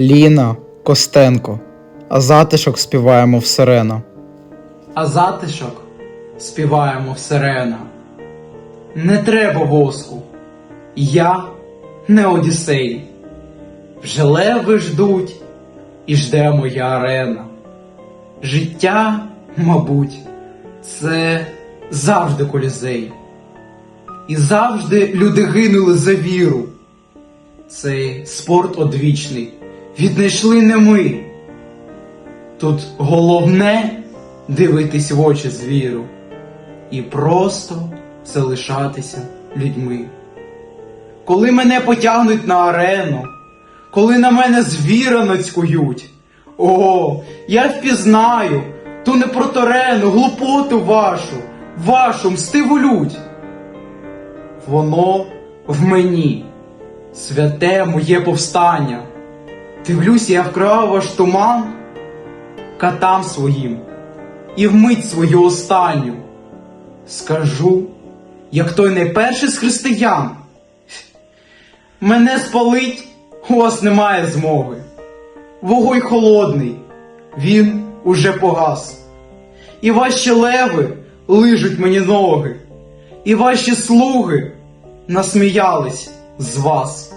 Ліна, Костенко, а затишок співаємо в сирена. а затишок співаємо в сирена. Не треба воску, я не Одіссей. Вже леви ждуть і жде моя арена. Життя, мабуть, це завжди колізей. І завжди люди гинули за віру. Цей спорт одвічний віднайшли не ми. Тут головне дивитись в очі звіру і просто залишатися людьми. Коли мене потягнуть на арену, коли на мене звіра нацькують, о, я впізнаю ту непроторену глупоту вашу, вашу мстиву лють. Воно в мені, святе моє повстання. Дивлюсь я вкрав ваш туман катам своїм і вмить свою останню. Скажу, як той найперший з християн. Мене спалить у вас немає змоги. Вогонь холодний, він уже погас. І ваші леви лижуть мені ноги, і ваші слуги насміялись з вас.